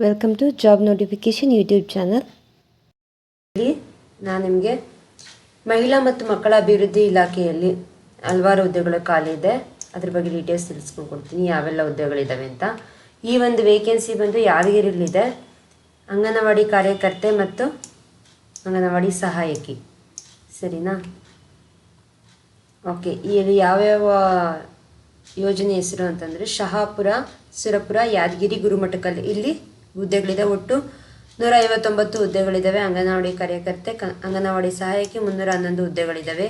Welcome to job notification YouTube channel ಇಲ್ಲಿ ನಾನು ನಿಮಗೆ ಮಹಿಳಾ ಮತ್ತು ಮಕ್ಕಳ ಅಭಿವೃದ್ಧಿ ಇಲಾಖೆಯಲ್ಲಿ ಹಲವಾರು ಹುದ್ದೆಗಳು ಖಾಲಿ ಇದೆ. ಅದ್ರ ಬಗ್ಗೆ ಡೀಟೇಲ್ಸ್ ತಿಳಿಸ್ಕೊಂಡು ಕೊಡ್ತೀನಿ ಯಾವೆಲ್ಲ ಹುದ್ದೆಗಳಿದ್ದಾವೆ ಅಂತ. ಈ ಒಂದು ವೇಕೆನ್ಸಿ ಬಂದು ಯಾದಗಿರಿಲಿದೆ ಅಂಗನವಾಡಿ ಕಾರ್ಯಕರ್ತೆ ಮತ್ತು ಅಂಗನವಾಡಿ ಸಹಾಯಕಿ. ಸರಿನಾ? ಓಕೆ ಇಲ್ಲಿ ಯಾವ್ಯಾವ ಯೋಜನೆ ಹೆಸರು ಅಂತಂದರೆ ಶಹಾಪುರ, ಸುರಪುರ, ಯಾದಗಿರಿ ಗುರುಮಠಕಲ್. ಇಲ್ಲಿ ಹುದ್ದೆಗಳಿದೆ. ಒಟ್ಟು ನೂರ ಐವತ್ತೊಂಬತ್ತು ಹುದ್ದೆಗಳಿದ್ದಾವೆ ಅಂಗನವಾಡಿ ಕಾರ್ಯಕರ್ತೆ, ಕ, ಅಂಗನವಾಡಿ ಸಹಾಯಕಿ ಮುನ್ನೂರ ಹನ್ನೊಂದು ಹುದ್ದೆಗಳಿದ್ದಾವೆ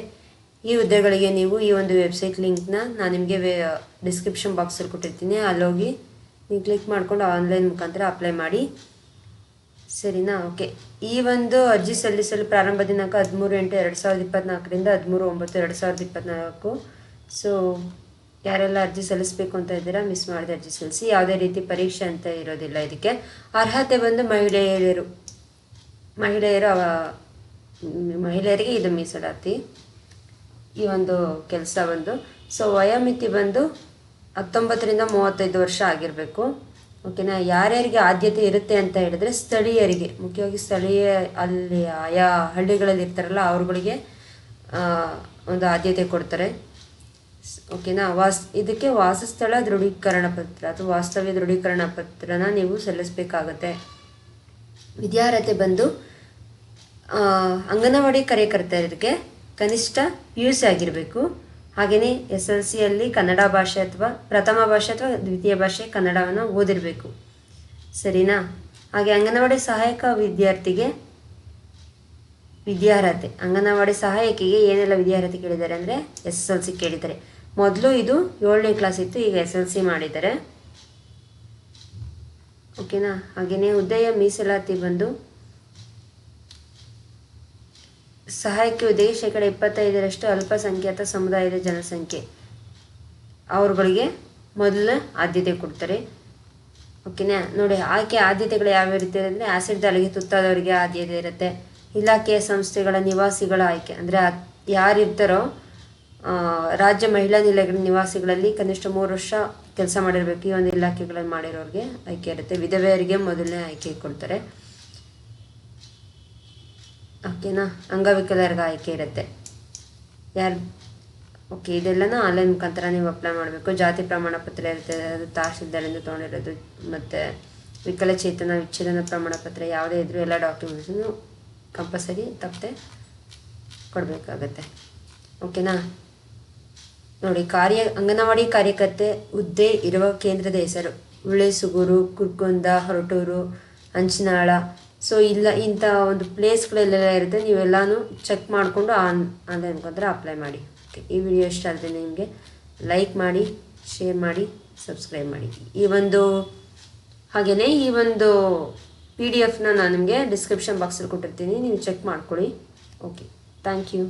ಈ ಹುದ್ದೆಗಳಿಗೆ ನೀವು ಈ ಒಂದು ವೆಬ್ಸೈಟ್ ಲಿಂಕ್ನ ನಾನು ನಿಮಗೆ ವೇ, ಡಿಸ್ಕ್ರಿಪ್ಷನ್ ಬಾಕ್ಸಲ್ಲಿ ಕೊಟ್ಟಿರ್ತೀನಿ. ಅಲ್ಲೋಗಿ ನೀವು ಕ್ಲಿಕ್ ಮಾಡ್ಕೊಂಡು ಆನ್ಲೈನ್ ಮುಖಾಂತರ ಅಪ್ಲೈ ಮಾಡಿ. ಸರಿನಾ? ಓಕೆ. ಈ ಒಂದು ಅರ್ಜಿ ಸಲ್ಲಿಸಲು ಪ್ರಾರಂಭ ದಿನಾಂಕ ಹದಿಮೂರು ಎಂಟು ಎರಡು ಸಾವಿರದ ಇಪ್ಪತ್ನಾಲ್ಕರಿಂದ ಹದಿಮೂರು ಒಂಬತ್ತು ಎರಡು ಸಾವಿರದ ಇಪ್ಪತ್ನಾಲ್ಕು. ಸೊ ಯಾರೆಲ್ಲ ಅರ್ಜಿ ಸಲ್ಲಿಸಬೇಕು ಅಂತ ಇದ್ದೀರಾ ಮಿಸ್ ಮಾಡದೆ ಅರ್ಜಿ ಸಲ್ಲಿಸಿ. ಯಾವುದೇ ರೀತಿ ಪರೀಕ್ಷೆ ಅಂತ ಇರೋದಿಲ್ಲ ಇದಕ್ಕೆ. ಅರ್ಹತೆ ಬಂದು ಮಹಿಳೆಯರು ಮಹಿಳೆಯರು ಮಹಿಳೆಯರಿಗೆ ಇದು ಮೀಸಲಾತಿ. ಈ ಒಂದು ಕೆಲಸ ಬಂದು ಸೊ ವಯೋಮಿತಿ ಬಂದು ಹತ್ತೊಂಬತ್ತರಿಂದ ಮೂವತ್ತೈದು ವರ್ಷ ಆಗಿರಬೇಕು. ಓಕೆನಾ ಯಾರ್ಯಾರಿಗೆ ಆದ್ಯತೆ ಇರುತ್ತೆ ಅಂತ ಹೇಳಿದ್ರೆ ಸ್ಥಳೀಯರಿಗೆ. ಮುಖ್ಯವಾಗಿ ಸ್ಥಳೀಯ, ಅಲ್ಲಿ ಆಯಾ ಹಳ್ಳಿಗಳಲ್ಲಿ ಇರ್ತಾರಲ್ಲ, ಅವ್ರುಗಳಿಗೆ ಒಂದು ಆದ್ಯತೆ ಕೊಡ್ತಾರೆ. ಓಕೆನಾ ವಾಸ್, ಇದಕ್ಕೆ ವಾಸಸ್ಥಳ ದೃಢೀಕರಣ ಪತ್ರ ಅಥವಾ ವಾಸ್ತವ್ಯ ದೃಢೀಕರಣ ಪತ್ರನ ನೀವು ಸಲ್ಲಿಸಬೇಕಾಗತ್ತೆ. ವಿದ್ಯಾರ್ಹತೆ ಬಂದು ಅಂಗನವಾಡಿ ಕಾರ್ಯಕರ್ತರಿಗೆ ಕನಿಷ್ಠ ಯು ಸಿ ಆಗಿರಬೇಕು. ಹಾಗೆಯೇ ಎಸ್ ಎಲ್ ಸಿಯಲ್ಲಿ ಕನ್ನಡ ಭಾಷೆ ಅಥವಾ ಪ್ರಥಮ ಭಾಷೆ ಅಥವಾ ದ್ವಿತೀಯ ಭಾಷೆ ಕನ್ನಡವನ್ನು ಓದಿರಬೇಕು. ಸರಿನಾ? ಹಾಗೆ ಅಂಗನವಾಡಿ ಸಹಾಯಕ ವಿದ್ಯಾರ್ಥಿಗೆ ವಿದ್ಯಾರ್ಹತೆ, ಅಂಗನವಾಡಿ ಸಹಾಯಕಿಗೆ ಏನೆಲ್ಲ ವಿದ್ಯಾರ್ಹತೆ ಕೇಳಿದ್ದಾರೆ ಅಂದರೆ ಎಸ್ ಎಸ್ ಎಲ್ ಸಿ ಕೇಳಿದ್ದಾರೆ. ಮೊದಲು ಇದು ಏಳನೇ ಕ್ಲಾಸ್ ಇತ್ತು, ಈಗ ಎಸ್ ಎಲ್ ಸಿ ಮಾಡಿದ್ದಾರೆ. ಓಕೆನಾ ಹಾಗೆಯೇ ಉದಯ ಮೀಸಲಾತಿ ಬಂದು ಸಹಾಯಕ್ಕೆ ಉದಯ ಶೇಕಡ ಇಪ್ಪತ್ತೈದರಷ್ಟು ಅಲ್ಪಸಂಖ್ಯಾತ ಸಮುದಾಯದ ಜನಸಂಖ್ಯೆ. ಅವ್ರುಗಳಿಗೆ ಮೊದಲ ಆದ್ಯತೆ ಕೊಡ್ತಾರೆ. ಓಕೆನಾ ನೋಡಿ ಆಯ್ಕೆ ಆದ್ಯತೆಗಳು ಯಾವ ರೀತಿ ಅಂದರೆ ಆಸಿಡ್ ದಾಳಿಗೆ ತುತ್ತಾದವರಿಗೆ ಆದ್ಯತೆ ಇರುತ್ತೆ. ಇಲಾಖೆಯ ಸಂಸ್ಥೆಗಳ ನಿವಾಸಿಗಳ ಆಯ್ಕೆ. ಅಂದರೆ ಯಾರಿರ್ತಾರೋ ರಾಜ್ಯ ಮಹಿಳಾ ನಿಲಯಗಳ ನಿವಾಸಿಗಳಲ್ಲಿ ಕನಿಷ್ಠ ಮೂರು ವರ್ಷ ಕೆಲಸ ಮಾಡಿರಬೇಕು ಈ ಒಂದು ಇಲಾಖೆಗಳಲ್ಲಿ ಮಾಡಿರೋರಿಗೆ ಆಯ್ಕೆ ಇರುತ್ತೆ. ವಿಧವೆಯರಿಗೆ ಮೊದಲನೇ ಆಯ್ಕೆ ಕೊಡ್ತಾರೆ. ಓಕೆನಾ? ಅಂಗವಿಕಲರಿಗೆ ಆಯ್ಕೆ ಇರುತ್ತೆ. ಯಾರು? ಓಕೆ, ಇದೆಲ್ಲನೂ ಆನ್ಲೈನ್ ಮುಖಾಂತರ ನೀವು ಅಪ್ಲೈ ಮಾಡಬೇಕು. ಜಾತಿ ಪ್ರಮಾಣ ಪತ್ರ ಇರುತ್ತೆ, ಅದು ತಹಶೀಲ್ದಾರಿಂದ ತೊಗೊಂಡಿರೋದು, ಮತ್ತು ವಿಕಲಚೇತನ, ವಿಚ್ಛೇದನ ಪ್ರಮಾಣ ಪತ್ರ ಯಾವುದೇ ಇದ್ರೂ ಎಲ್ಲ ಡಾಕ್ಯುಮೆಂಟ್ಸನ್ನು ಕಂಪಲ್ಸರಿ ತಪ್ಪದೆ ಕೊಡಬೇಕಾಗತ್ತೆ. ಓಕೆನಾ? ನೋಡಿ, ಕಾರ್ಯ, ಅಂಗನವಾಡಿ ಕಾರ್ಯಕರ್ತೆ ಹುದ್ದೆ ಇರುವ ಕೇಂದ್ರದ ಹೆಸರು. ಉಳೇಸುಗೂರು ಕುರ್ಕೊಂದ, ಹೊರಟೂರು ಅಂಚನಾಳ ಸೊ ಇಲ್ಲ, ಇಂಥ ಒಂದು ಪ್ಲೇಸ್ಗಳಲ್ಲೆಲ್ಲ ಇರುತ್ತೆ. ನೀವೆಲ್ಲನೂ ಚೆಕ್ ಮಾಡಿಕೊಂಡು ಆನ್, ಆನ್ಲೈನ್ ಮುಖಾಂತರ ಅಪ್ಲೈ ಮಾಡಿ. ಓಕೆ ಈ ವಿಡಿಯೋ ಇಷ್ಟ ಆದರೆ ನಿಮಗೆ ಲೈಕ್ ಮಾಡಿ ಶೇರ್ ಮಾಡಿ ಸಬ್ಸ್ಕ್ರೈಬ್ ಮಾಡಿ. ಈ ಒಂದು ಹಾಗೆಯೇ ಈ ಒಂದು ಪಿ ಡಿ ಎಫ್ನ ನಾನು ನಿಮಗೆ ಡಿಸ್ಕ್ರಿಪ್ಷನ್ ಬಾಕ್ಸಲ್ಲಿ ಕೊಟ್ಟಿರ್ತೀನಿ. ನೀವು ಚೆಕ್ ಮಾಡ್ಕೊಳ್ಳಿ. Okay thank you